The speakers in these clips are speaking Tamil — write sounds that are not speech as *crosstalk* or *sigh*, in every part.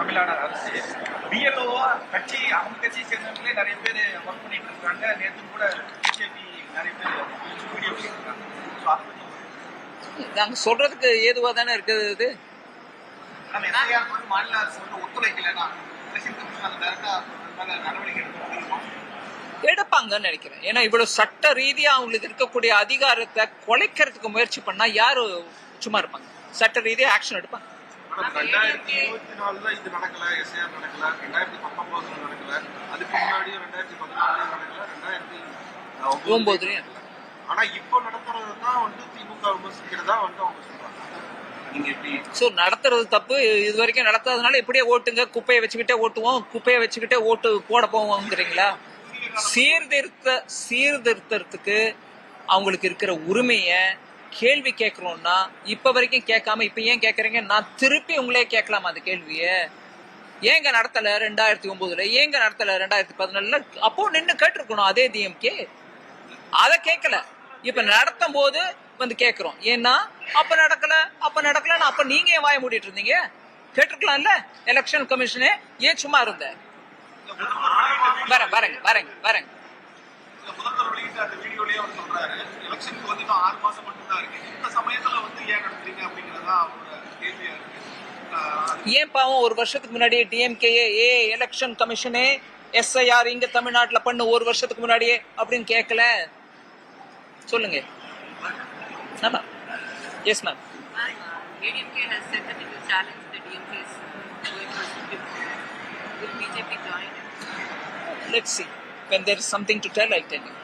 தமிழ்நாடு அரசு. பிஎல்ஓவா கட்சி அவங்க கட்சியை சேர்ந்தவங்களே நிறைய பேர் ஒர்க் பண்ணிட்டு இருக்காங்க. நேற்று கூட பிஜேபி நிறைய பேர் வீடியோ பண்ணியிருக்காங்க ஸோ அதை பத்தி நாங்க சொல்றதுக்கு ஏதுவா தானே இருக்குது இது? நம்ம வந்து மாநில அரசு வந்து ஒத்துழைக்கலைன்னா எலெக்ஷன் கமிஷன் நடவடிக்கை எடுக்க முடியுமா? எடுப்பாங்கன்னு நினைக்கிறேன். ஏன்னா இவ்வளவு சட்ட ரீதியா அவங்களுக்கு இருக்கக்கூடிய அதிகாரத்தை குலைக்கிறதுக்கு முயற்சி பண்ணா யாரு சும்மா இருப்பாங்க? சட்ட ரீதியா ஆக்ஷன் எடுப்பாங்க. ரெண்டாயிரத்தி இருபத்தி நாலுல இது நடக்கல எஸ்ஏஆர் நடக்கல ரெண்டாயிரத்தி பத்தொன்பதுல நடக்கல அதுக்கு முன்னாடியும் ரெண்டாயிரத்தி பதினாலுலயும் நடக்கல ரெண்டாயிரத்தி ஒன்பதுலயும் ஒன்பதுலயும். நடக்கல. ஆனா இப்போ நடத்துறது தான் வந்து திமுக விமர்சிக்கிறதா வந்து அவங்க சொல்றாங்க நீங்க எப்படி ஸோ நடத்துறது தப்பு இது வரைக்கும் நடத்தாதனால இப்படியே ஓட்டுங்க குப்பையை வச்சுக்கிட்டே ஓட்டுவோம் குப்பையை வச்சுக்கிட்டே ஓட்டு போட போவோங்கிறீங்களா சீர்திருத்த சீர்திருத்தத்துக்கு அவங்களுக்கு இருக்கிற உரிமைய கேள்வி கேட்கணும்னா இப்ப வரைக்கும் கேட்காம இப்ப ஏன் கேட்குறீங்க? நான் திருப்பி உங்களே கேட்கலாம் அந்த கேள்வியை? ஏங்க நடத்தல ரெண்டாயிரத்தி ஒன்பதுல ஏங்க நடத்தல ரெண்டாயிரத்தி பதினாலுல அப்போ நின்று கேட்டிருக்கணும் அதே டிஎம்கே அதை கேட்கல. இப்ப நடத்தும் போது வந்து கேட்குறோம். ஏன்னா அப்ப நடக்கல அப்ப நடக்கலன்னு அப்ப நீங்க ஏன் வாய மூடிட்டு இருந்தீங்க? கேட்டிருக்கலாம்ல? எலெக்ஷன் கமிஷனே ஏன் சும்மா இருந்த? வரேன் வரேங்க வரேங்க வரேங்க. முதல்வர் வெளியிட்ட அந்த வீடியோலயே அவர் சொல்றாரு எலெக்ஷனுக்கு வந்து இன்னும் ஆறு மாசம் மட்டும்தான் இருக்கு. இந்த சமயத்துல வந்து ஏன் நடத்துறீங்க? அப்படிங்கறதா அவரோட கேள்வியா இருக்கு. ஏன் பாவம்? ஒரு வருஷத்துக்கு முன்னாடியே டிஎம்கேஏ ஏ எலெக்ஷன் கமிஷனே எஸ்ஐஆர் இங்க தமிழ்நாட்டுல பண்ணு ஒரு வருஷத்துக்கு முன்னாடியே அப்படின்னு கேட்கல சொல்லுங்க. ஆமா. Yes ma'am ADMK has said that it will challenge the DMK's going for Supreme Court. Will BJP join? It? Let's see when there is something to tell i tell you.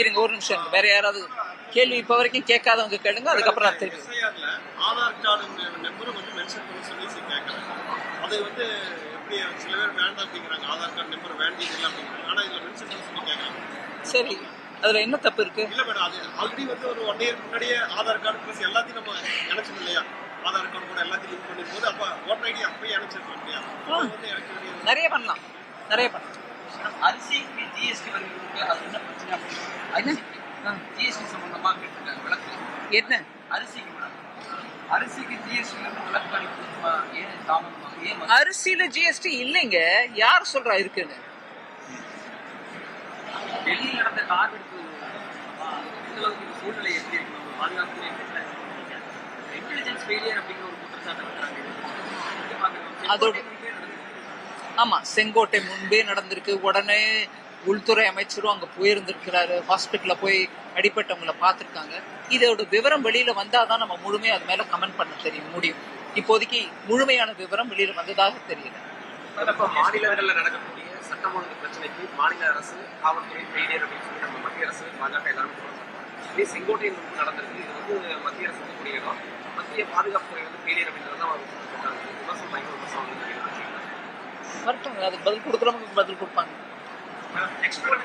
இருங்க ஒரு நிமிஷம். வேற யாராவது கேள்வி இப்ப வரைக்கும் கேட்காதவங்க கேளுங்க அதுக்கப்புறம் நான் தெரியும் ஆதார் கார்டு நம்பரும் வந்து மென்ஷன் பண்ணி சொல்லி கேட்கறாங்க அது வந்து எப்படி சில பேர் வேண்டாம் அப்படிங்கிறாங்க. ஆதார் கார்டு நம்பர் வேண்டியதில்லை அப்படிங்கிறாங்க. ஆனா இதுல மென்ஷன் பண்ணி சொல்லி கேட்கறாங்க சரி. அதுல என்ன தப்பு இருக்கு? இல்ல மேடம் அது ஆல்ரெடி வந்து ஒரு ஒன் இயர் முன்னாடியே ஆதார் கார்டு ப்ளஸ் எல்லாத்தையும் நம்ம இணைச்சோம் இல்லையா? ஆதார் கார்டு கூட எல்லாத்தையும் லிங்க் பண்ணி போது அப்ப ஓட்டர் ஐடி அப்படியே இணைச்சிருக்கோம் இல்லையா நிறைய பண்ணலாம். நிறைய பண்ணலாம். அரிசிக்கு ஜிஎஸ்டி வருகிறது அது என்ன பிரச்சனை அப்படின்னு ஜிஎஸ்டி சம்பந்தமா கேட்டிருக்காங்க விளக்கு. என்ன? அரிசிக்கு அரிசிக்கு ஜிஎஸ்டி விளக்கு அளிக்கணுமா ஏன் தாமதமா? ஏன் அரிசியில ஜிஎஸ்டி இல்லைங்க. யார் சொல்றா இருக்குன்னு? டெல்லியில் நடந்த கார் வெடிப்பு சூழ்நிலை எப்படி இருக்கு? பாதுகாப்பு இன்டெலிஜென்ஸ் ஃபெயிலியர் அப்படிங்கிற ஒரு குற்றச்சாட்டை வைக்கிறாங்க. அதோட- ஆமா செங்கோட்டை முன்பே நடந்திருக்கு. உடனே உள்துறை அமைச்சரும் அங்க போயிருந்திருக்கிறாரு. ஹாஸ்பிட்டல்ல போய் அடிப்பட்டவங்களை பார்த்துருக்காங்க. இதோட விவரம் வெளியில வந்தாதான் நம்ம முழுமையா அது மேல கமெண்ட் பண்ண தெரியும் முடியும். இப்போதைக்கு முழுமையான விவரம் வெளியில வந்ததாக தெரியல. மாநிலங்களில் நடக்கக்கூடிய சட்டம் ஒழுங்கு பிரச்சனைக்கு மாநில அரசு காவல்துறை ஃபெயிலியர் அப்படின்னு சொல்லி நம்ம மத்திய அரசு பாஜக எல்லாரும் இதே செங்கோட்டையில் வந்து நடந்திருக்கு. இது வந்து மத்திய அரசு கூடிய இடம் மத்திய பாதுகாப்புத்துறை வந்து ஃபெயிலியர் அப்படின்றது தான் விமர்சனம் பயங்கர விமர்சனம் வந்து வரட்டும் அதுக்கு பதில் கொடுக்குறவங்களுக்கு பதில் கொடுப்பாங்க. எக்ஸ்போர்ட்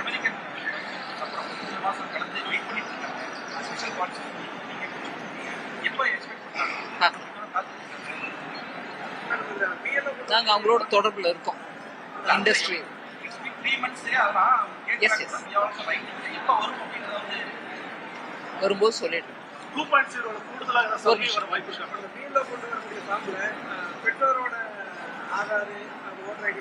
அமெரிக்கன் அப்புறம் மூணு மாசம் கடந்து வெயிட் பண்ணிட்டு இருக்காங்க. ஸ்பெஷல் பார்ட்ஸ் நீங்க எப்போ எக்ஸ்பெக்ட் ஆ. பண்றாங்க நாங்க அவங்களோட தொடர்புல இருக்கோம். இண்டஸ்ட்ரி அப்படிங்கிறத வந்து வரும்போது சொல்லிடுறேன் டூ பாயிண்ட் ஜீரோல கூடுதலாக பெற்றோரோட ஆகாது அது ஓட்டர்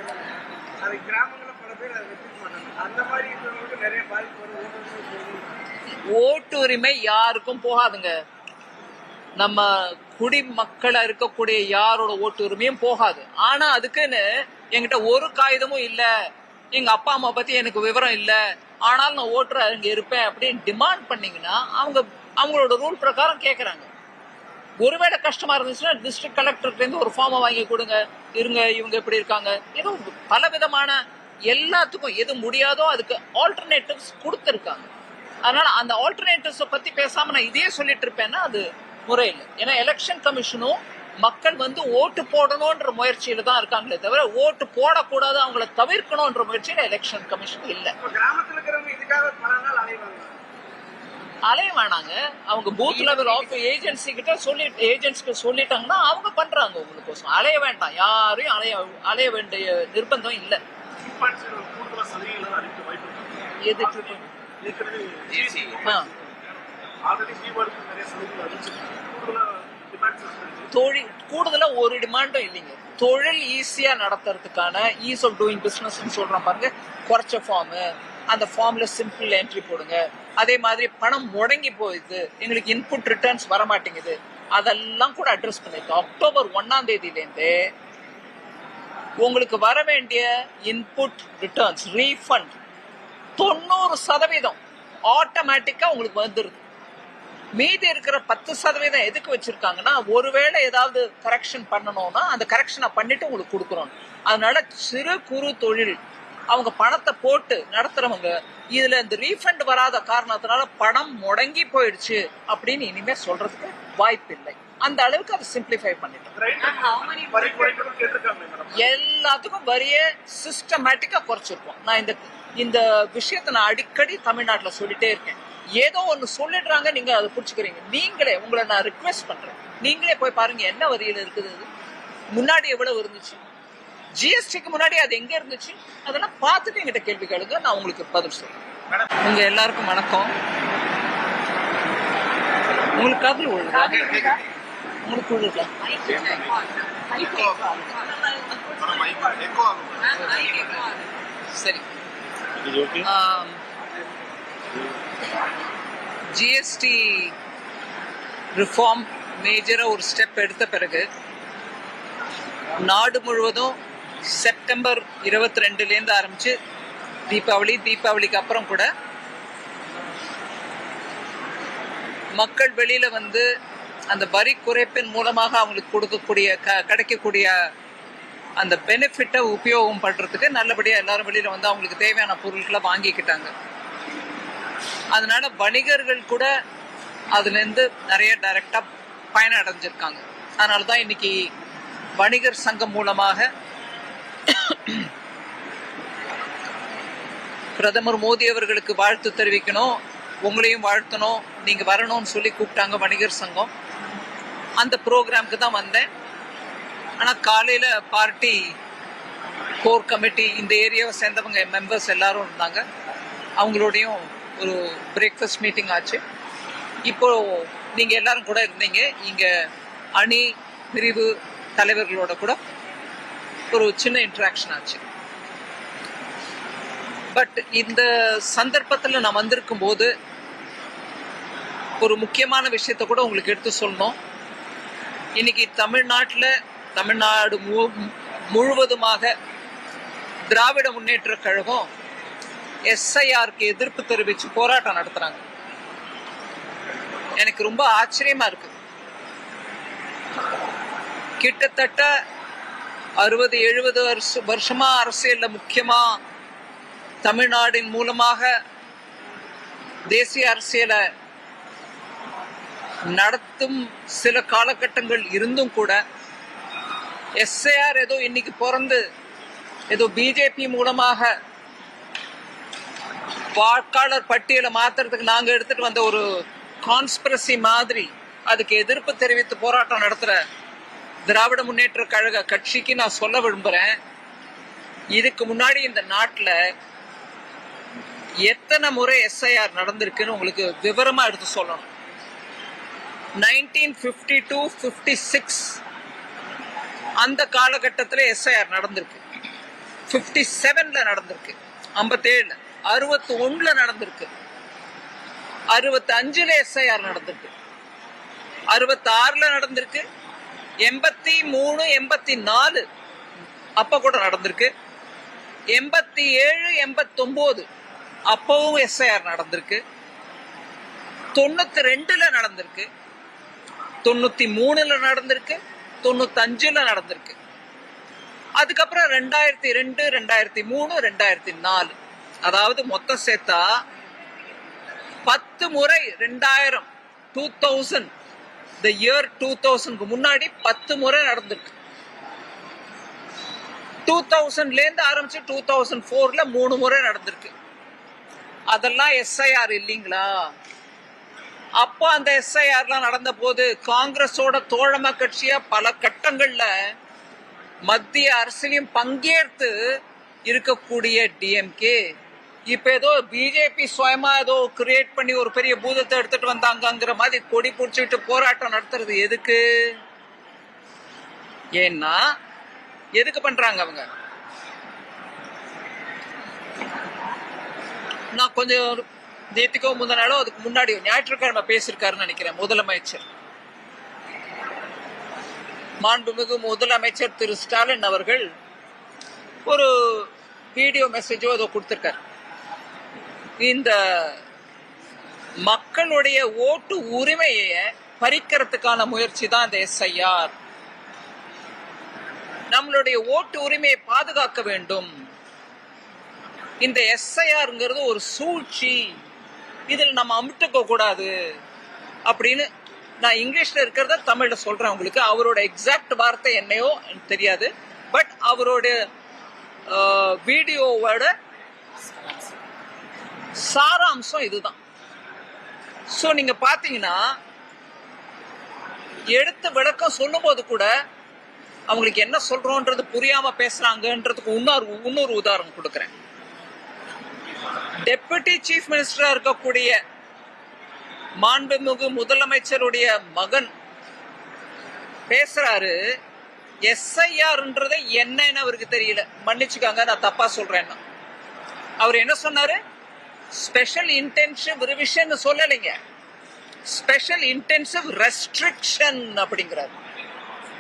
அது கிராமங்களில் பல பேர் அதை வச்சுக்க மாட்டாங்க அந்த மாதிரி இருக்கிறவங்களுக்கு நிறைய பாதிப்பு வரும். ஓட்டு உரிமை யாருக்கும் போகாதுங்க. நம்ம குடிமக்களா இருக்கக்கூடிய யாரோட ஓட்டு உரிமையும் போகாது. ஆனா அதுக்குன்னு என்கிட்ட ஒரு காகிதமும் இல்ல. எங்க அப்பா அம்மா பத்தி எனக்கு விவரம் இல்ல. ஆனாலும் நான் ஓட்டுற அங்க இருப்பேன் அப்படின்னு டிமாண்ட் பண்ணீங்கன்னா அவங்க அவங்களோட ரூல் பிரகாரம் கேக்குறாங்க. ஒருவேளை கஷ்டமா இருந்துச்சுன்னா டிஸ்ட்ரிக்ட் கலெக்டர்ல இருந்து ஒரு ஃபார்மை வாங்கி கொடுங்க. இருங்க இவங்க எப்படி இருக்காங்க? ஏதோ பல விதமான எல்லாத்துக்கும் எது முடியாதோ அதுக்கு ஆல்டர்னேட்டிவ்ஸ் கொடுத்துருக்காங்க. அதனால அந்த ஆல்டர்னேட்டிவ்ஸை பத்தி பேசாம நான் இதே சொல்லிட்டு இருப்பேன்னா அது முறையில் ஏன்னா எலெக்ஷன் கமிஷனும் மக்கள் வந்து ஓட்டு போடணும்ன்ற முயற்சியில தான் இருக்காங்களே தவிர ஓட்டு போடக்கூடாது அவங்கள தவிர்க்கணும்ன்ற முயற்சியில எலெக்ஷன் கமிஷன் இல்லை. கிராமத்தில் இருக்கிறவங்க இதுக்காக பல நாள் அலைவாங்க. அலைய வேணாங்க அவங்க பூத் லெவல் ஆஃப் ஏஜென்சி கிட்ட சொல்லி ஏஜென்ட்ஸ்க்கு சொல்லிட்டாங்கன்னா அவங்க பண்றாங்க உங்களுக்கோசம் அலைய வேண்டாம். யாரையும் அலைய அலைய வேண்டிய நிர்பந்தம் இல்லை. எது தொழில் கூடுதலா ஒரு டிமாண்டும் இல்லைங்க. தொழில் ஈஸியா நடத்துறதுக்கான ஈஸ் ஆஃப் டூயிங் பிசினஸ் சொல்றோம் பாருங்க. குறைச்ச ஃபார்ம் அந்த ஃபார்ம்ல சிம்பிள் என்ட்ரி போடுங்க. அதே மாதிரி பணம் முடங்கி போயிடுது. எங்களுக்கு இன்புட் ரிட்டர்ன்ஸ் வர மாட்டேங்குது. அதெல்லாம் கூட அட்ரஸ் பண்ணிருக்கோம் அக்டோபர் ஒன்னாம் தேதியிலேருந்து உங்களுக்கு வர வேண்டிய இன்புட் ரிட்டர்ன்ஸ் ரீஃபண்ட் தொண்ணூறு சதவீதம் ஆட்டோமேட்டிக்கா உங்களுக்கு வந்துருது. மீதி இருக்கிற பத்து சதவீதம் எதுக்கு வச்சிருக்காங்கன்னா ஒருவேளை ஏதாவது கரெக்ஷன் பண்ணணும்னா அந்த கரெக்ஷனை பண்ணிட்டு உங்களுக்கு கொடுக்குறோம். அதனால சிறு குறு தொழில் அவங்க பணத்தை போட்டு நடத்துறவங்க இதுல இந்த ரீஃபண்ட் வராத காரணத்தினால பணம் முடங்கி போயிடுச்சு அப்படின்னு இனிமே சொல்றதுக்கு வாய்ப்பு இல்லை அந்த அளவுக்கு அதை சிம்பிளிஃபை பண்ணிட்டோம். எல்லாத்துக்கும் வரியே சிஸ்டமேட்டிக்கா குறைச்சிருக்கோம். நான் இந்த இந்த விஷயத்தை நான் அடிக்கடி தமிழ்நாட்டுல சொல்லிட்டே இருக்கேன். ஏதோ ஒண்ணு சொல்லிடுறாங்க நீங்க அதை புடிச்சுக்கிறீங்க நீங்களே உங்களை நான் ரிக்வெஸ்ட் பண்றேன். நீங்களே போய் பாருங்க என்ன வரியில இருக்குது? முன்னாடி எவ்வளவு இருந்துச்சு? ஜிஎஸ்டிக்கு முன்னாடி அது எங்க இருந்துச்சு? அதெல்லாம் பார்த்துட்டு எங்கிட்ட கேள்வி கேளுங்க நான் உங்களுக்கு பதில் சொல்றேன். உங்க எல்லாருக்கும் வணக்கம். உங்களுக்கு காதல் விழுதா உங்களுக்கு call. சரி. ஜிஎஸ்டி ரிஃபார்ம் மேஜரா ஒரு ஸ்டெப் எடுத்த பிறகு நாடு முழுவதும் செப்டம்பர் இருபத்தி ரெண்டுலேருந்து ஆரம்பிச்சு தீபாவளி தீபாவளிக்கு அப்புறம் கூட மக்கள் வெளியில வந்து அந்த வரி குறைப்பின் மூலமாக அவங்களுக்கு கொடுக்கக்கூடிய க கிடைக்கக்கூடிய அந்த பெனிஃபிட்டை உபயோகம் பண்ணுறதுக்கு நல்லபடியாக எல்லாரும் வெளியில வந்து அவங்களுக்கு தேவையான பொருட்களை வாங்கிக்கிட்டாங்க. அதனால வணிகர்கள் கூட அதுலேருந்து நிறைய டைரக்டா பயனடைஞ்சிருக்காங்க. அதனால தான் இன்னைக்கு வணிகர் சங்கம் மூலமாக *coughs* பிரதமர் மோடி அவர்களுக்கு வாழ்த்து தெரிவிக்கணும். உங்களையும் வாழ்த்தணும். நீங்க வரணும்னு சொல்லி கூப்பிட்டாங்க வணிகர் சங்கம். அந்த ப்ரோக்ராம்க்கு தான் வந்தேன். ஆனா காலையில பார்ட்டி கோர் கமிட்டி இந்த ஏரியாவை சேர்ந்தவங்க மெம்பர்ஸ் எல்லாரும் இருந்தாங்க. அவங்களோடையும் ஒரு பிரேக்ஃபாஸ்ட் மீட்டிங் ஆச்சு. இப்போ நீங்க எல்லாரும் கூட இருந்தீங்க. இங்க அணி பிரிவு தலைவர்களோட கூட. ஒரு சின்ன இன்ட்ராக்ஷன் ஆச்சு. பட் இந்த சந்தர்ப்பத்துல நான் வந்திருக்கும் போது ஒரு முக்கியமான விஷயத்த கூட உங்களுக்கு எடுத்து சொல்லணும். இன்னைக்கு தமிழ்நாட்டில் தமிழ்நாடு மு- முழுவதுமாக திராவிட முன்னேற்ற கழகம் எஸ்ஐஆருக்கு எதிர்ப்பு தெரிவிச்சு போராட்டம் நடத்துறாங்க. எனக்கு ரொம்ப ஆச்சரியமா இருக்கு. கிட்டத்தட்ட அறுபது எழுபது வருஷ வருஷமா அரசியல்ல முக்கியமா தமிழ்நாடின் மூலமாக தேசிய அரசியலை நடத்தும் சில காலகட்டங்கள் இருந்தும் கூட எஸ்ஏஆர் ஏதோ இன்னைக்கு பிறந்து ஏதோ பிஜேபி மூலமாக வாக்காளர் பட்டியலை மாத்துறதுக்கு நாங்க எடுத்துட்டு வந்த ஒரு கான்ஸ்பிரசி மாதிரி அதுக்கு எதிர்ப்பு தெரிவித்து போராட்டம் நடத்துற திராவிட முன்னேற்ற கழக கட்சிக்கு நான் சொல்ல விரும்புறேன். இதுக்கு முன்னாடி இந்த நாட்டில் எத்தனை முறை எஸ்ஐஆர் நடந்திருக்குன்னு உங்களுக்கு விவரமா எடுத்து சொல்லணும். Nineteen fifty two fifty six அந்த காலகட்டத்தில் எஸ்ஐஆர் நடந்திருக்கு. ஃபிஃப்டி செவன்ல நடந்திருக்கு. ஐம்பத்தேழுல அறுபத்தி ஒண்ணுல நடந்திருக்கு அறுபத்தி அஞ்சுல எஸ்ஐஆர் நடந்திருக்கு. அறுபத்தி ஆறுல நடந்திருக்கு. எண்பத்தி மூணு எண்பத்தி நாலு அப்போ கூட நடந்திருக்கு. எண்பத்தி ஏழு எண்பத்தொம்போது அப்பவும் எஸ்ஐஆர் நடந்திருக்கு. தொண்ணூத்தி ரெண்டுல நடந்திருக்கு. தொண்ணூத்தி மூணுல நடந்திருக்கு. தொண்ணூத்தஞ்சில் நடந்திருக்கு. அதுக்கப்புறம் ரெண்டாயிரத்தி ரெண்டு ரெண்டாயிரத்தி மூணு ரெண்டாயிரத்தி நாலு. அதாவது மொத்தம் சேர்த்தா பத்து முறை ரெண்டாயிரம் two thousand the year two தௌசண்ட்க்கு முன்னாடி பத்து முறை நடந்திருக்கு. டூ தௌசண்ட்லேருந்து ஆரம்பிச்சு டூ தௌசண்ட் ஃபோரில் மூணு முறை நடந்திருக்கு. அதெல்லாம் எஸ்ஐஆர் இல்லைங்களா? அப்போ அந்த எஸ்ஐஆர்லாம் நடந்த போது காங்கிரஸோட தோழமை கட்சியாக பல கட்டங்களில் மத்திய அரசிலையும் பங்கேற்று இருக்கக்கூடிய டிஎம்கே இப்ப ஏதோ பிஜேபி சுயமா ஏதோ கிரியேட் பண்ணி ஒரு பெரிய பூதத்தை எடுத்துட்டு வந்தாங்கங்கிற மாதிரி கொடி பிடிச்சிட்டு போராட்டம் நடத்துறது எதுக்கு? ஏன்னா எதுக்கு பண்றாங்க அவங்க? நான் கொஞ்சம் நேற்றுக்கோ முந்தின நாளோ அதுக்கு முன்னாடி ஞாயிற்றுக்கிழமை பேசியிருக்காருன்னு நினைக்கிறேன் முதலமைச்சர். மாண்புமிகு முதலமைச்சர் திரு ஸ்டாலின் அவர்கள் ஒரு வீடியோ மெசேஜோ ஏதோ கொடுத்துருக்காரு. இந்த மக்களுடைய ஓட்டு உரிமையை பறிக்கிறதுக்கான முயற்சி தான் இந்த எஸ்ஐஆர். நம்மளுடைய ஓட்டு உரிமையை பாதுகாக்க வேண்டும். இந்த எஸ்ஐஆர்ங்கிறது ஒரு சூழ்ச்சி. இதில் நம்ம அமிட்டுக்க கூடாது அப்படின்னு நான் இங்கிலீஷ்ல இருக்கிறத தமிழ்ல சொல்றேன் உங்களுக்கு. அவரோட எக்ஸாக்ட் வார்த்தை என்னையோ எனக்கு தெரியாது. பட் அவரோட வீடியோவோட சாராம்சம் இதுதான். ஸோ நீங்க பாத்தீங்கன்னா எடுத்த விளக்கம் சொல்லும்போது கூட அவங்களுக்கு என்ன சொல்றோன்றது புரியாம பேசுறாங்கன்றதுக்கு இன்னொரு இன்னொரு உதாரணம் கொடுக்குறேன். டெபுட்டி சீஃப் மினிஸ்டரா இருக்கக்கூடிய மாண்புமிகு முதலமைச்சருடைய மகன் பேசுறாரு எஸ்ஐஆர்ன்றதை என்னன்னு அவருக்கு தெரியல. மன்னிச்சுக்காங்க நான் தப்பா சொல்றேன்னா. அவர் என்ன சொன்னாரு? ஸ்பெஷல் இன்டென்சிவ் ரிவிஷன் சொல்லலைங்க. ஸ்பெஷல் இன்டென்சிவ் ரெஸ்ட்ரிக்ஷன் அப்படிங்கிறாரு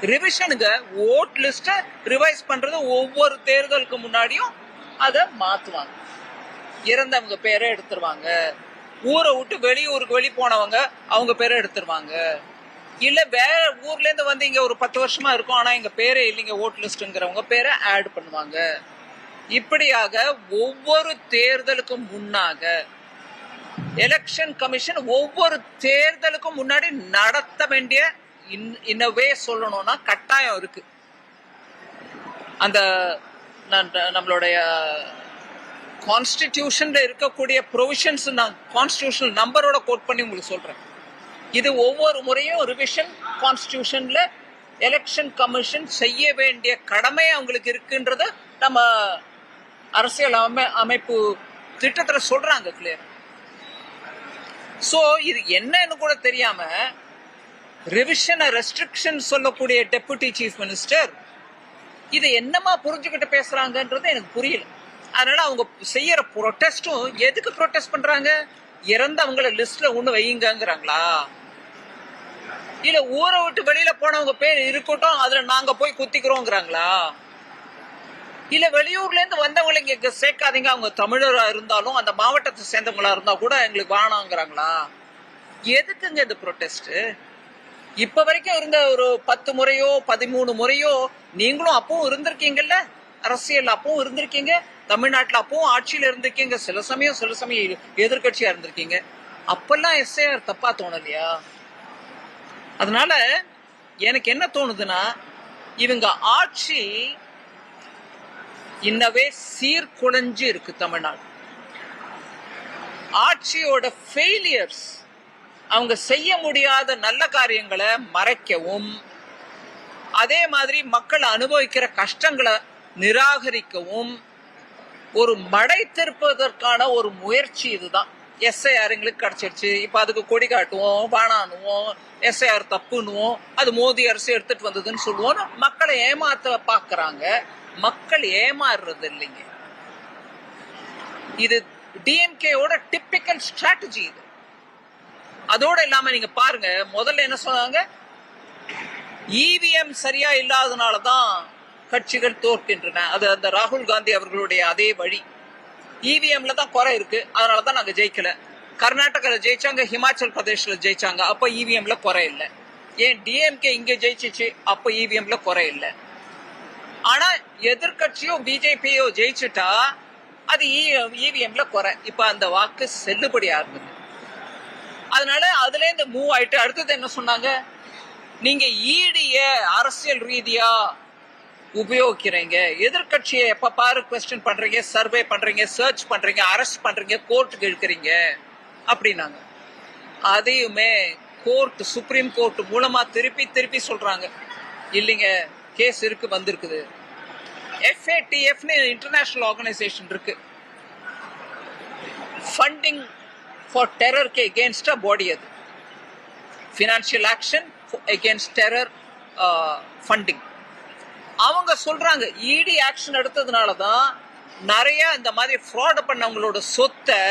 ரிவிஷனுங்க ஓட் லிஸ்ட ரிவைஸ் பண்றது ஒவ்வொரு தேர்தலுக்கு முன்னாடியும் அதை மாத்துவாங்க. இறந்தவங்க பேரை எடுத்துருவாங்க. ஊரை விட்டு வெளியூருக்கு வெளி போனவங்க அவங்க பேரை எடுத்துருவாங்க. இல்ல வேற ஊர்ல இருந்து வந்து இங்க ஒரு பத்து வருஷமா இருக்கும் ஆனா எங்க பேரே இல்லைங்க ஓட் லிஸ்ட்ங்கிறவங்க பேரை ஆட் பண்ணுவாங்க. இப்படியாக ஒவ்வொரு தேர்தலுக்கும் முன்னாக எலெக்ஷன் கமிஷன் ஒவ்வொரு தேர்தலுக்கும் முன்னாடி நடத்த வேண்டிய இன்னவே சொல்லணும்னா கட்டாயம் இருக்கு. அந்த நான் நம்மளுடைய கான்ஸ்டிடியூஷன்ல இருக்கக்கூடிய ப்ரொவிஷன்ஸ் நான் கான்ஸ்டியூஷன் நம்பரோட கோட் பண்ணி உங்களுக்கு சொல்றேன். இது ஒவ்வொரு முறையும் ரிவிஷன் கான்ஸ்டியூஷன்ல எலெக்ஷன் கமிஷன் செய்ய வேண்டிய கடமை அவங்களுக்கு இருக்குன்றத நம்ம அரசியல் அமை அமைப்பு திட்டத்துல சொல்றாங்க கிளியர் சோ இது என்னன்னு கூட தெரியாம ரிவிஷன் ரெஸ்ட்ரிக்ஷன் சொல்லக்கூடிய டெபுட்டி சீஃப் மினிஸ்டர் இது என்னமா புரிஞ்சுக்கிட்டு பேசுறாங்கன்றது எனக்கு புரியல. அதனால அவங்க செய்யற ப்ரொட்டஸ்டும் எதுக்கு ப்ரொட்டஸ்ட் பண்றாங்க? இறந்தவங்கள லிஸ்ட்ல ஒண்ணு வையுங்கிறாங்களா இல்ல ஊரை விட்டு வெளியில போனவங்க பேர் இருக்கட்டும் அதுல நாங்க போய் குத்திக்கிறோங்கிறாங்களா? இல்ல வெளியூர்ல இருந்து வந்தவங்களை இங்க சேர்க்காதீங்க. அவங்க தமிழரா இருந்தாலும் அந்த மாவட்டத்தை சேர்ந்தவங்களா இருந்தா கூட எங்களுக்கு வேணாங்கிறாங்களா? எதுக்குங்க இந்த ப்ரொட்டஸ்ட் இப்ப வரைக்கும் இருந்த ஒரு பத்து முறையோ பதிமூணு முறையோ நீங்களும் அப்பவும் இருந்திருக்கீங்கல்ல? அரசியல் அப்பவும் இருந்திருக்கீங்க. தமிழ்நாட்டுல அப்பவும் ஆட்சியில இருந்திருக்கீங்க. சில சமயம் சில சமயம் எதிர்கட்சியா இருந்திருக்கீங்க. அப்பெல்லாம் எஸ்ஐஆர் தப்பா தோணலையா? அதனால எனக்கு என்ன தோணுதுன்னா இவங்க ஆட்சி இன்னவே சீர்குலைஞ்சு இருக்கு தமிழ்நாடு. ஆட்சியோட ஃபெயிலியர்ஸ் அவங்க செய்ய முடியாத நல்ல காரியங்களை மறைக்கவும் அதே மாதிரி மக்கள் அனுபவிக்கிற கஷ்டங்களை நிராகரிக்கவும் ஒரு மடை திருப்பதற்கான ஒரு முயற்சி இதுதான். எஸ்ஐஆர் எங்களுக்கு கிடைச்சிருச்சு. இப்ப அதுக்கு கொடி காட்டுவோம் பானானுவோம் எஸ்ஐஆர் தப்புன்னுவோம். அது மோதி அரசு எடுத்துட்டு வந்ததுன்னு சொல்லுவோம். மக்களை ஏமாத்த பாக்குறாங்க. மக்கள் ஏமாறுறது இல்லைங்க. இது டிஎம்கேயோட டிப்பிக்கல் ஸ்ட்ராட்டஜி இது. அதோட இல்லாம நீங்க பாருங்க முதல்ல என்ன சொன்னாங்க? இவிஎம் சரியா இல்லாதனால தான் கட்சிகள் தோற்கின்றன. அது அந்த ராகுல் காந்தி அவர்களுடைய அதே வழி. இவிஎம்ல தான் குறை இருக்கு. அதனால தான் நாங்க ஜெயிக்கல. கர்நாடகால ஜெயிச்சாங்க ஹிமாச்சல் பிரதேஷ்ல ஜெயிச்சாங்க. அப்ப இவிஎம்ல குறை இல்லை. ஏன் டிஎம்கே இங்க ஜெயிச்சிச்சு அப்ப இவிஎம்ல குறை இல்லை. ஆனா எதிர்கட்சியோ பிஜேபியோ ஜெயிச்சுட்டா அது இவிஎம்ல குறை. இப்ப அந்த வாக்கு செல்லுபடி ஆகுது. அதனால அதுல இருந்து மூவ் ஆயிட்டு அடுத்தது என்ன சொன்னாங்க? நீங்க ஈடிய அரசியல் ரீதியா உபயோகிக்கிறீங்க எதிர்கட்சியை எப்ப பாரு கொஸ்டின் பண்றீங்க சர்வே பண்றீங்க சர்ச் பண்றீங்க அரெஸ்ட் பண்றீங்க கோர்ட்டுக்கு இழுக்கிறீங்க அப்படின்னாங்க. அதையுமே கோர்ட் சுப்ரீம் கோர்ட் மூலமா திருப்பி திருப்பி சொல்றாங்க. இல்லைங்க கேஸ் இருக்கு வந்திருக்குது. எஃப்ஏடிஎஃப்னு இன்டர்நேஷனல் ஆர்கனைசேஷன் இருக்கு. ஃபண்டிங் ஃபார் டெரருக்கு எகேன்ஸ்டா பாடி அது. Financial action against terror funding அவங்க சொல்றாங்க இடி ஆக்ஷன் எடுத்ததுனால தான் நிறைய இந்த மாதிரி ஃப்ராட் பண்ணவங்களோட சொத்தை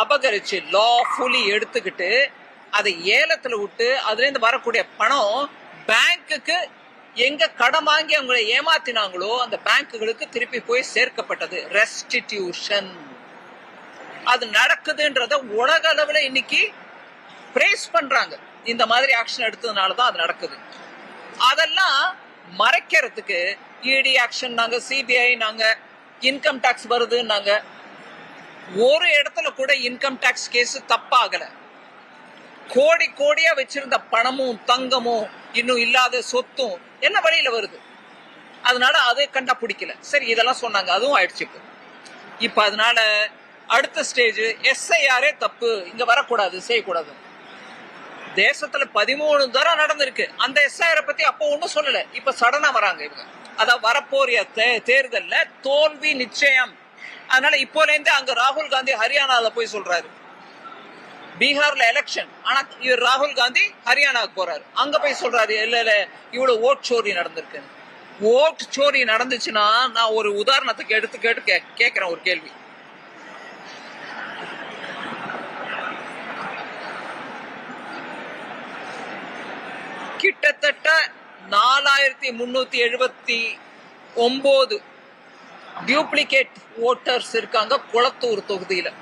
அபகரிச்சு லாஃபுல்லி எடுத்துக்கிட்டு அதை ஏலத்தில் விட்டு அதுலேருந்து வரக்கூடிய பணம் பேங்க்குக்கு எங்க கடன் வாங்கி அவங்களை ஏமாத்தினாங்களோ அந்த பேங்க்குகளுக்கு திருப்பி போய் சேர்க்கப்பட்டது. ரெஸ்டிடியூஷன் அது நடக்குதுன்றத உலக அளவில் இன்னைக்கு பிரேஸ் பண்றாங்க. இந்த மாதிரி ஆக்ஷன் எடுத்ததுனால தான் அது நடக்குது. அதெல்லாம் மறைக்கிறதுக்கு இடி ஆக்ஷன் நாங்க சிபிஐ நாங்க இன்கம் டாக்ஸ் வருதுன்னாங்க. ஒரு இடத்துல கூட இன்கம் டாக்ஸ் கேஸ் தப்பாகல. கோடி கோடியா வச்சிருந்த பணமும் தங்கமும் இன்னும் இல்லாத சொத்தும் என்ன வழியில வருது? அதனால அதை கண்டா பிடிக்கல சரி இதெல்லாம் சொன்னாங்க. அதுவும் ஆயிடுச்சு இப்போ. இப்ப அதனால அடுத்த ஸ்டேஜ் எஸ்ஐஆரே தப்பு. இங்க வரக்கூடாது செய்யக்கூடாது. தேசத்துல பதிமூணு தரம் நடந்திருக்கு. அந்த எஸ்ஐஆர் பத்தி அப்போ ஒண்ணும் சொல்லல. இப்ப சடனா வராங்க இவங்க. அதான் வரப்போறிய தே- தேர்தல்ல தோல்வி நிச்சயம். அதனால இப்போல இருந்து அங்க ராகுல் காந்தி ஹரியானால போய் சொல்றாரு. பீகார்ல எலெக்ஷன் ஆனா இவர் ராகுல் காந்தி ஹரியானாவுக்கு போறாரு. அங்க போய் சொல்றாரு இல்ல இல்ல இவ்வளவு ஓட் சோரி நடந்திருக்கு. ஓட் சோரி நடந்துச்சுன்னா நான் ஒரு உதாரணத்துக்கு எடுத்து கேட்டு கே- கேட்கிறேன் ஒரு கேள்வி. கிட்டத்தட்ட நாலாயிரத்தி முன்னூத்தி எழுபத்தி ஒன்பது டியூப்ளிகேட் ஓட்டர்ஸ் இருக்காங்க குளத்தூர் தொகுதியில்.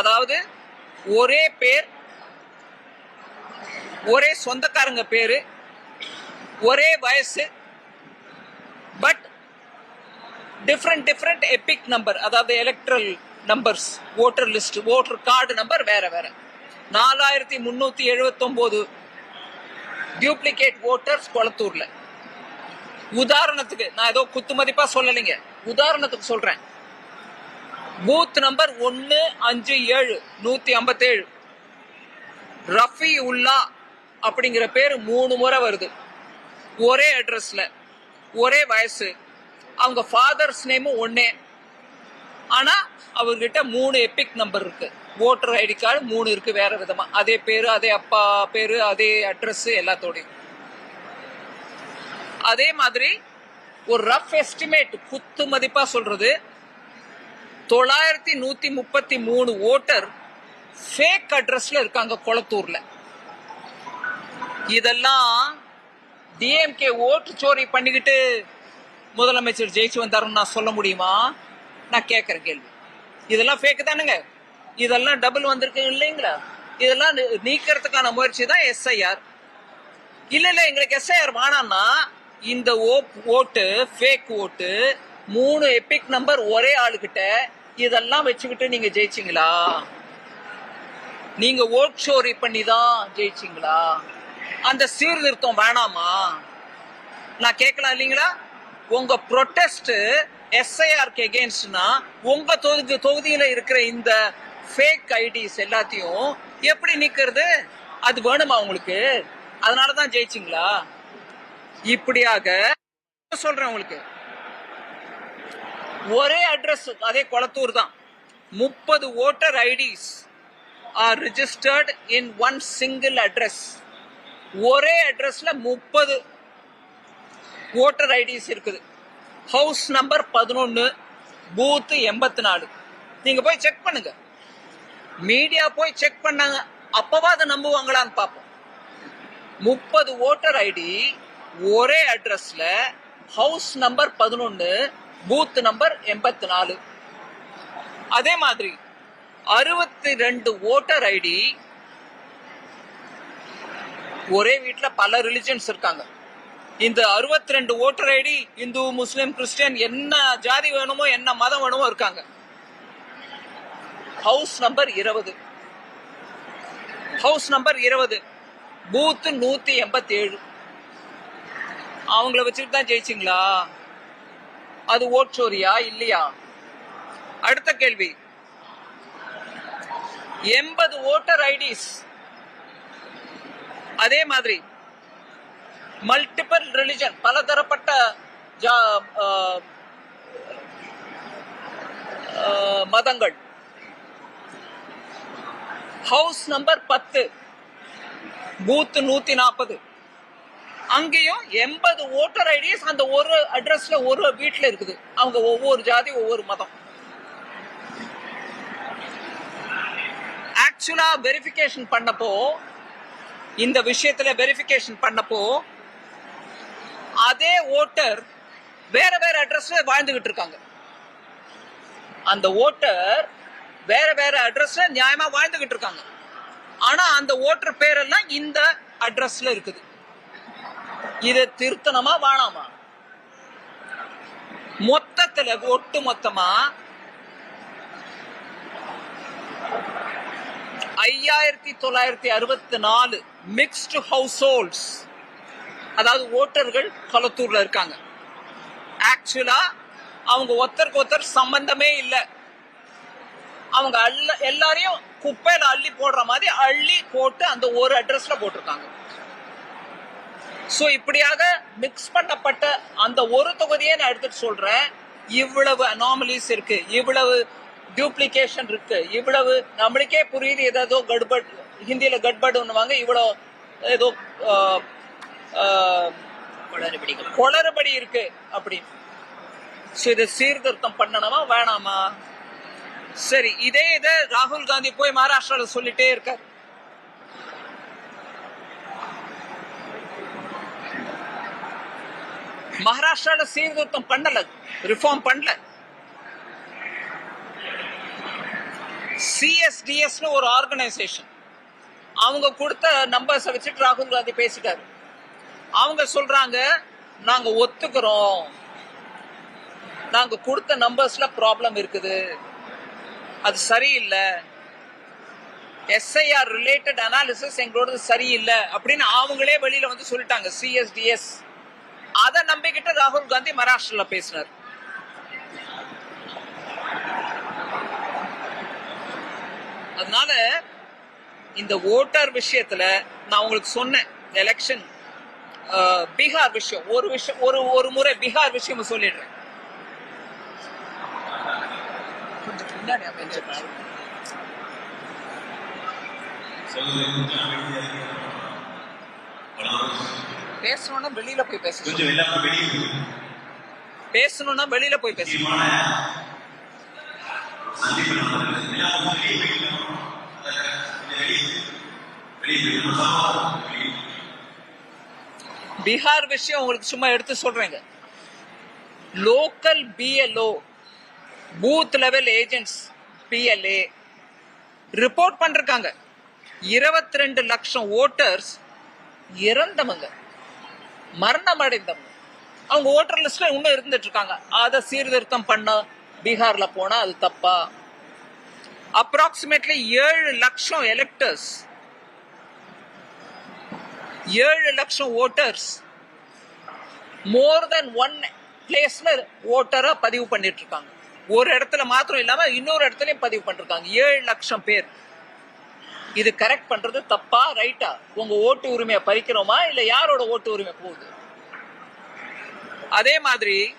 அதாவது ஒரே பேர் ஒரே சொந்தக்காரங்க பேரு ஒரே வயசு but different different EPIC number அதாவது electoral numbers voter list voter card number வேற வேற. நாலாயிரத்தி முன்னூத்தி எழுபத்தி டியூப்ளிகேட் ஓட்டர்ஸ் கொளத்தூர்ல. உதாரணத்துக்கு நான் ஏதோ குத்து மதிப்பா சொல்லலைங்க. உதாரணத்துக்கு சொல்றேன். பூத் நம்பர் ஒன்னு அஞ்சு ஏழு நூத்தி ஐம்பத்தேழு. ரஃபி உல்லா அப்படிங்கிற பேர் மூணு முறை வருது. ஒரே அட்ரஸ்ல ஒரே வயசு. அவங்க ஃபாதர்ஸ் நேமும் ஒன்னே ஆனா அவர்கிட்ட மூணு எபிக் நம்பர் இருக்கு. ஓட்டர் ஐடி கார்டு மூணு இருக்கு வேற விதமா. அதே பேரு அதே அப்பா பேரு அதே அட்ரஸ் எல்லாத்தோடையும். அதே மாதிரி ஒரு ரஃப் எஸ்டிமேட் குத்து மதிப்பா சொல்றது தொள்ளாயிரத்தி நூத்தி முப்பத்தி மூணு ஓட்டர் ஃபேக் அட்ரஸ்ல இருக்காங்க கொளத்தூர்ல. இதெல்லாம் டிஎம்கே ஓட்டு சோரி பண்ணிக்கிட்டு முதலமைச்சர் ஜெயிச்சு வந்தாருன்னு நான் சொல்ல முடியுமா? நான் கேட்குற கேள்வி. இதெல்லாம் ஃபேக் தானுங்க. இதெல்லாம் டபுள் வந்திருக்கு இல்லைங்களா? இதெல்லாம் நீ- நீக்கிறதுக்கான முயற்சி தான் எஸ்ஐஆர் இல்லை இல்லை எங்களுக்கு எஸ்ஐஆர் வேணாம்னா இந்த ஓட்டு ஃபேக் ஓட்டு மூணு எபிக் நம்பர் ஒரே ஆளுகிட்ட இதெல்லாம் வச்சுக்கிட்டு நீங்க ஜெயிச்சிங்களா? நீங்க ஓட் ஷோரி பண்ணி தான் ஜெயிச்சீங்களா? அந்த சீர்திருத்தம் வேணாமா? நான் கேட்கலாம் இல்லைங்களா? உங்க ப்ரொட்டஸ்ட் எஸ்ஐஆர்க்கு எகேன்ஸ்ட்னா உங்க தொகுதி தொகுதியில இருக்கிற இந்த ஃபேக் ஐடிஸ் எல்லாத்தையும் எப்படி நிக்கிறது? அது வேணுமா உங்களுக்கு? அதனால தான் ஜெயிச்சிங்களா? இப்படியாக சொல்றேன் உங்களுக்கு. ஒரே அட்ரஸ் அதே கொளத்தூர் தான். முப்பது voter IDs are registered in one single address ஒரே அட்ரஸ்ல முப்பது ஓட்டர் ஐடிஸ் இருக்குது. ஹவுஸ் நம்பர் பதினொன்னு பூத் எண்பத்தி நாலு நீங்க போய் செக் பண்ணுங்க. மீடியா போய் செக் பண்ணாங்க. அப்பவா அதை நம்புவாங்களான்னு பார்ப்போம். முப்பது ஓட்டர் ஐடி ஒரே அட்ரஸ்ல ஹவுஸ் நம்பர் பதினொன்னு பூத் நம்பர் எண்பத்தி நாலு அதே மாதிரி அறுபத்தி ரெண்டு ஓட்டர் ஐடி ஒரே வீட்டில் பல ரிலிஜன்ஸ் இருக்காங்க. இந்த 62 ரெண்டு ஓட்டர் ஐடி இந்து முஸ்லிம் கிறிஸ்டியன் என்ன ஜாதி வேணுமோ என்ன மதம் வேணுமோ இருக்காங்க. ஹவுஸ் நம்பர் இருபது. ஹவுஸ் நம்பர் இருபது. பூத்து நூத்தி எண்பத்தி ஏழு அவங்கள வச்சுட்டு தான் ஜெயிச்சிங்களா? அது ஓட்சோரியா இல்லையா? அடுத்த கேள்வி. எண்பது ஓட்டர் ஐடிஸ். அதே மாதிரி. மல்டிபிள் ரிலிஜன் பலதரப்பட்ட ஜா- மதங்கள். ஹவுஸ் நம்பர் பத்து பூத் நூத்தி நாற்பது அங்கேயும் எண்பது ஓட்டர் ஐடிஸ் அந்த ஒரு அட்ரஸ்ல ஒரு வீட்டில் இருக்குது. அவங்க ஒவ்வொரு ஜாதி ஒவ்வொரு மதம். ஆக்சுவலா வெரிஃபிகேஷன் பண்ணப்போ இந்த விஷயத்துல வெரிஃபிகேஷன் பண்ணப்போ அதே ஓட்டர் வேற வேற அட்ரஸ்ல வாழ்ந்துகிட்டு இருக்காங்க. அந்த ஓட்டர் வேற வேற அட்ரஸ்ல நியாயமா வாழ்ந்துகிட்டு இருக்காங்க. ஆனா அந்த ஓட்டர் பேரெல்லாம் இந்த அட்ரஸ்ல இருக்குது. இதை திருத்தணமா வாழாமா மொத்தத்துல ஒட்டு மொத்தமா ஐயாயிரத்தி தொள்ளாயிரத்தி அறுபத்தி நாலு மிக்ஸ்டு ஹவுஸ் ஹோல்ட்ஸ் அதாவது ஓட்டர்கள் கொளத்தூர்ல இருக்காங்க. ஆக்சுவலா அவங்க ஒருத்தருக்கு ஒருத்தர் சம்பந்தமே இல்லை. அவங்க அள்ள எல்லாரையும் குப்பையில அள்ளி போடுற மாதிரி அள்ளி போட்டு அந்த ஒரு அட்ரஸ்ல போட்டிருக்காங்க. ஸோ இப்படியாக மிக்ஸ் பண்ணப்பட்ட அந்த ஒரு தொகுதியை நான் எடுத்துட்டு சொல்றேன். இவ்வளவு அனாமலிஸ் இருக்கு இவ்வளவு டியூப்ளிகேஷன் இருக்கு இவ்வளவு நம்மளுக்கே புரியுது ஏதோ கட்பட் ஹிந்தியில கட்படுன்னுவாங்க இவ்வளோ ஏதோ குளறுபடி இருக்கு அப்படின்னு. இதை சீர்திருத்தம் பண்ணணுமா வேணாமா? சரி இதே இதை ராகுல் காந்தி போய் மகாராஷ்டிரால சொல்லிட்டே இருக்கார். மகாராஷ்டிரால சீர்திருத்தம் பண்ணல ரிஃபார்ம் பண்ணல. சிஎஸ்டிஎஸ்னு ஒரு ஆர்கனைசேஷன் அவங்க கொடுத்த நம்பர்ஸை வச்சுட்டு ராகுல் காந்தி பேசிட்டாரு. அவங்க சொல்றாங்க நாங்க ஒத்துக்கிறோம். நாங்க கொடுத்த நம்பர்ஸ்ல ப்ராப்ளம் இருக்குது. அது சரியில்லை. எஸ்ஐஆர் ரிலேட்டட் அனாலிசிஸ் எங்களோடது சரியில்லை. அப்படின்னு அவங்களே வெளியில வந்து சொல்லிட்டாங்க சிஎஸ்டிஎஸ் அதை நம்பிக்கிட்டு ராகுல் காந்தி மகாராஷ்டிரால பேசினார். அதனால இந்த ஓட்டர் விஷயத்துல நான் உங்களுக்கு சொன்னேன் எலெக்ஷன் பீகார் விஷயம். ஒரு விஷயம் ஒரு ஒரு முறை பீகார் விஷயம் சொல்லிடுறேன். கொஞ்சம் பின்னாடி அமைஞ்சிருக்கேன் பேசணும்னா வெளியில போய் பேச சொல்லுங்க. பேசணும்னா வெளியில போய் பேச. பீகார் விஷயம் உங்களுக்கு சும்மா எடுத்து சொல்றேங்க. Local BLO booth level agents BLA report பண்ணிருக்காங்க. இருபத்தி ரெண்டு லட்சம் ஓட்டர்ஸ் இறந்தவங்க மரணம் அடைந்தவங்க அவங்க ஓட்டர் லிஸ்ட்ல இன்னும் இருந்துட்டு இருக்காங்க. அதை சீர்திருத்தம் பண்ண பீகார்ல போனா அது தப்பா? அப்ராக்சிமேட்லி ஏழு லட்சம் எலெக்டர்ஸ் ஏழு லட்சம் ஓட்டர்ஸ் மோர் தென் ஒன் பிளேஸ்ல ஓட்டரா பதிவு பண்ணிட்டு இருக்காங்க ஒரு இடத்துல மாத்திரம் இல்லாம இன்னொரு இடத்துலயும் பதிவு பண்ணிருக்காங்க. ஏழு லட்சம் பேர். இது கரெக்ட் பண்றது தப்பா ரைட்டா உங்க ஓட்டு உரிமையை பறிக்கிறோமா? இல்ல யாரோட ஓட்டு உரிமை போகுது? அதே மாதிரி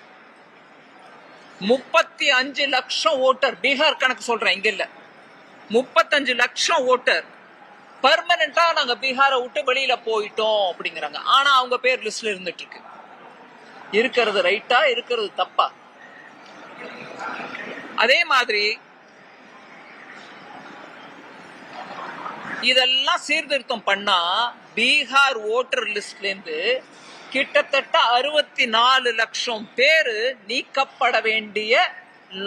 முப்பத்தி அஞ்சு லட்சம் ஓட்டர் பீகார் கணக்கு சொல்றேன் இங்க இல்ல. முப்பத்தஞ்சு லட்சம் ஓட்டர் பர்மனண்டா நாங்க பீகாரை விட்டு வெளியில போயிட்டோம் அப்படிங்கிறாங்க. ஆனா அவங்க பேர் லிஸ்ட்ல இருந்துட்டு இருக்கு இருக்கிறது ரைட்டா இருக்கிறது தப்பா? அதே மாதிரி இதெல்லாம் சீர்திருத்தம் பண்ணா பீகார் ஓட்டர் லிஸ்ட்ல இருந்து கிட்டத்தட்ட அறுபத்தி நாலு லட்சம் பேரு நீக்கப்பட வேண்டிய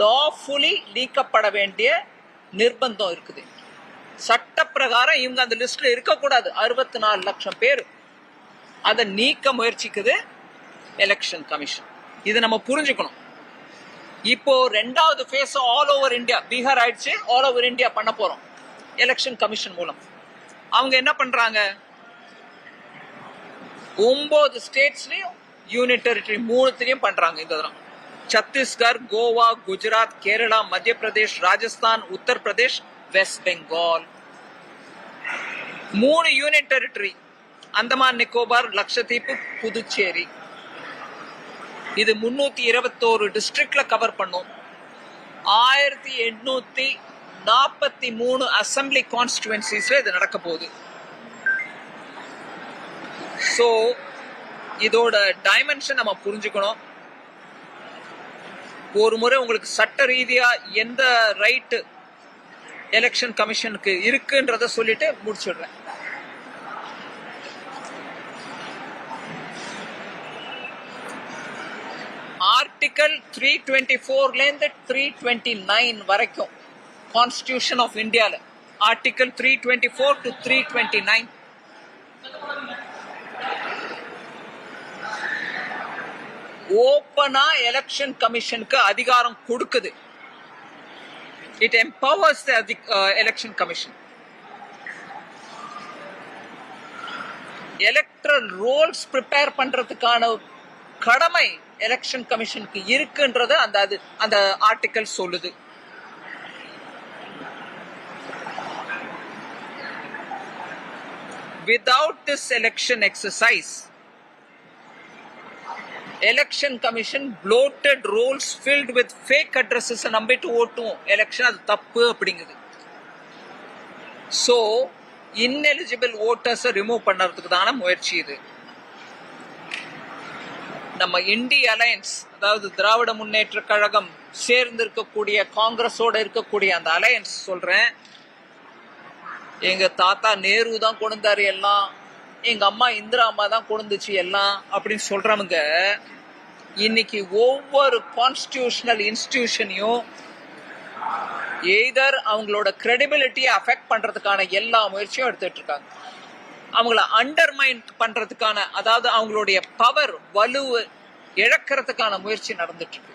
லாஃபுலி நீக்கப்பட வேண்டிய நிர்பந்தம் இருக்குது. சட்ட பிரகாரம் இவங்க அந்த லிஸ்ட்ல இருக்கக்கூடாது. அறுபத்தி நாலு லட்சம் பேர் அதை நீக்க முயற்சிக்குது எலெக்ஷன் கமிஷன் இது நம்ம புரிஞ்சுக்கணும். இப்போ ரெண்டாவது phase all over India Bihar ஆயிடுச்சு ஆல் ஓவர் இந்தியா பண்ண போறோம். எலெக்ஷன் கமிஷன் மூலம். அவங்க என்ன பண்றாங்க? ஒன்பது ஸ்டேட்ஸ்லயும் யூனிட் டெரிட்டரி மூணுத்திலையும் பண்றாங்க இந்த தரம். சத்தீஸ்கர் கோவா குஜராத் கேரளா மத்திய பிரதேஷ் ராஜஸ்தான் உத்தரப்பிரதேஷ் வெஸ்ட் பெங்கால் மூணு யூனியன் டெரிட்டரி அந்தமான் நிக்கோபார் லட்சத்தீப்பு புதுச்சேரி. இது முன்னூத்தி இருபத்தோரு டிஸ்ட்ரிக்ட்ல கவர் பண்ணும். ஆயிரத்தி எண்ணூத்தி நாற்பத்தி மூணு அசம்பிளி கான்ஸ்டுவன்சிஸ்ல இது நடக்க போகுது. ஸோ இதோட டைமென்ஷன் நம்ம புரிஞ்சுக்கணும். ஒரு முறை உங்களுக்கு சட்ட ரீதியா எந்த ரைட்டு எலெக்ஷன் கமிஷனுக்கு இருக்குன்றத சொல்லிட்டு முடிச்சிடுறேன். ஆர்டிகல் த்ரீ டுவெண்ட்டி ஃபோர்லேருந்து த்ரீ டுவெண்ட்டி நைன் வரைக்கும் கான்ஸ்டியூஷன் ஆஃப் இந்தியாவில் article three twenty four to three twenty nine ஓப்பனா எலெக்ஷன் கமிஷனுக்கு அதிகாரம் கொடுக்குது. It empowers the election commission electoral rolls prepare பண்றதுக்கான கடமை எலெக்ஷன் கமிஷனுக்கு இருக்குன்றது அந்த அது அந்த ஆர்டிக்கல் சொல்லுது. Without this election exercise election commission bloated rolls filled with fake addresses நம்பிட்டு ஓட்டும். எலெக்ஷன் அது தப்பு அப்படிங்குது. ஸோ இன்எலிஜிபிள் ஓட்டர்ஸை ரிமூவ் பண்ணுறதுக்கு தான முயற்சி இது. நம்ம இண்டி அலையன்ஸ் அதாவது திராவிட முன்னேற்ற கழகம் சேர்ந்து இருக்கக்கூடிய காங்கிரஸோட இருக்கக்கூடிய அந்த அலையன்ஸ் சொல்றேன். எங்க தாத்தா நேரு தான் கொண்டாரு எல்லாம். எங்க அம்மா இந்திரா அம்மா தான் கொடுந்துச்சு எல்லாம் அப்படின்னு சொல்றவங்க இன்னைக்கு ஒவ்வொரு கான்ஸ்டியூஷனல் இன்ஸ்டிடியூஷனையும் எய்தர் அவங்களோட கிரெடிபிலிட்டியை அஃபெக்ட் பண்றதுக்கான எல்லா முயற்சியும் எடுத்துட்டு இருக்காங்க. அவங்கள அண்டர்மைன் பண்றதுக்கான அதாவது அவங்களுடைய பவர் வலுவு இழக்கிறதுக்கான முயற்சி நடந்துட்டு இருக்கு.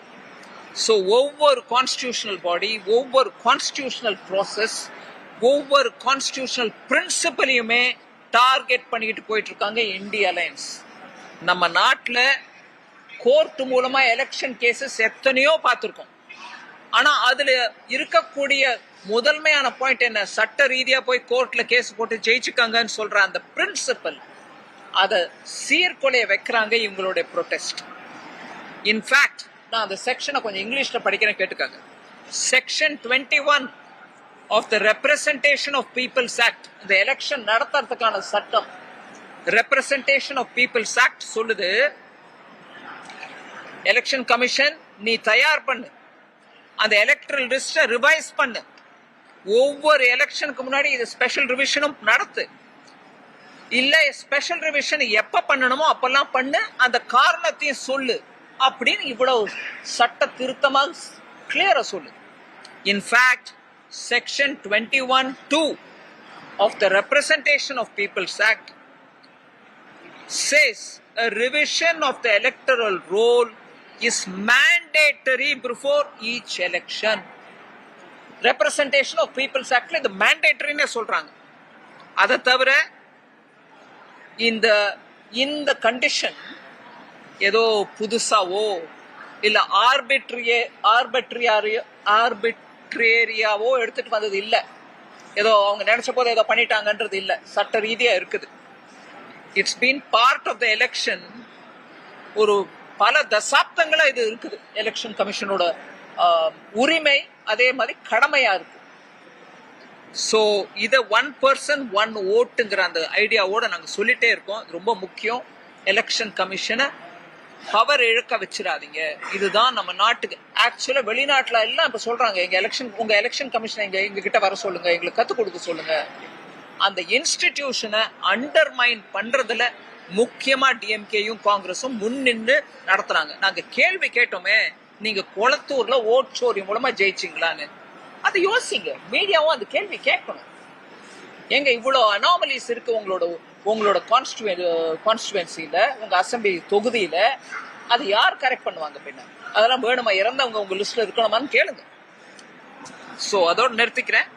ஸோ ஒவ்வொரு கான்ஸ்டியூஷனல் பாடி ஒவ்வொரு கான்ஸ்டியூஷனல் ப்ராசஸ் ஒவ்வொரு கான்ஸ்டியூஷனல் பிரின்சிபலையுமே டார்கெட் பண்ணிக்கிட்டு போயிட்டு இருக்காங்க இந்திய அலையன்ஸ் நம்ம நாட்டில் கோர்ட் மூலமா எலெக்ஷன் கேசஸ் எத்தனையோ பார்த்துருக்கோம். ஆனா அதுல இருக்கக்கூடிய முதன்மையான பாயிண்ட் என்ன? சட்ட ரீதியா போய் கோர்ட்ல கேஸ் போட்டு ஜெயிச்சுக்காங்கன்னு சொல்ற அந்த பிரின்சிபல் அதை சீர்குலைய வைக்கிறாங்க இவங்களுடைய ப்ரொட்டஸ்ட் இன்ஃபேக்ட் நான் அந்த செக்ஷனை கொஞ்சம் இங்கிலீஷ்ல படிக்கிறேன் கேட்டுக்காங்க. Section twenty one of the representation of people's act இந்த எலெக்ஷன் நடத்துறதுக்கான சட்டம். ரெப்ரசன்டேஷன் ஆஃப் பீப்புள்ஸ் ஆக்ட் சொல்லுது. எலெக்ஷன் கமிஷன் நீ தயார் பண்ணு. அந்த எலக்ட்ரல் லிஸ்ட ரிவைஸ் பண்ணு. ஒவ்வொரு எலெக்ஷனுக்கு முன்னாடி இது ஸ்பெஷல் ரிவிஷனும் நடத்து. இல்ல ஸ்பெஷல் ரிவிஷன் எப்ப பண்ணணுமோ அப்பெல்லாம் பண்ணு. அந்த காரணத்தையும் சொல்லு. அப்படின்னு இவ்வளவு சட்ட திருத்தமாக கிளியரா சொல்லு. In fact section twenty one two of the representation of people's act says a revision of the electoral roll is mandatory before each election. Representation of People's Act இது mandatoryன்னு சொல்றாங்க அதை தவிர இந்த இந்த கண்டிஷன் ஏதோ புதுசாவோ இல்ல ஆர்பிட்ரியே ஆர்பிட்ரியாரியோ ஆர்பிட்ரேரியாவோ எடுத்துட்டு வந்தது இல்லை. ஏதோ அவங்க நினைச்ச போது ஏதோ பண்ணிட்டாங்கன்றது இல்லை. சட்ட ரீதியா இருக்குது. It's been part of the election ஒரு பல தசாப்தங்களா இது இருக்குது. எலெக்ஷன் கமிஷனோட உரிமை அதே மாதிரி கடமையா இருக்கு. ஸோ இதை ஒன் பர்சன் ஒன் ஓட்டுங்கிற அந்த ஐடியாவோட நாங்கள் சொல்லிட்டே இருக்கோம். ரொம்ப முக்கியம். எலெக்ஷன் கமிஷனை பவர் இழக்க வச்சிடாதீங்க. இதுதான் நம்ம நாட்டுக்கு ஆக்சுவலா வெளிநாட்டுல எல்லாம் இப்ப சொல்றாங்க எங்க எலெக்ஷன் உங்க எலெக்ஷன் கமிஷன் எங்க எங்க கிட்ட வர சொல்லுங்க எங்களுக்கு கத்து கொடுக்க சொல்லுங்க. அந்த இன்ஸ்டிடியூஷனை அண்டர்மைன் பண்றதுல முக்கியமா டிஎம்கேயும் காங்கிரஸும் முன் நின்று நடத்துறாங்க. நாங்க கேள்வி கேட்டோமே நீங்க குளத்தூர்ல ஓட் சோரி மூலமா ஜெயிச்சிங்களான்னு. அதை யோசிங்க மீடியாவும் அந்த கேள்வி கேட்கணும். எங்க இவ்வளோ அனாமலிஸ் இருக்கு உங்களோட உங்களோட கான்ஸ்டுவன் கான்ஸ்டுவன்சியில உங்க அசம்பிளி தொகுதியில அது யார் கரெக்ட் பண்ணுவாங்க பின்ன? அதெல்லாம் வேணுமா? இறந்தவங்க உங்க லிஸ்ட்ல இருக்கணுமான்னு கேளுங்க. ஸோ அதோட நிறுத்திக்கிறேன்.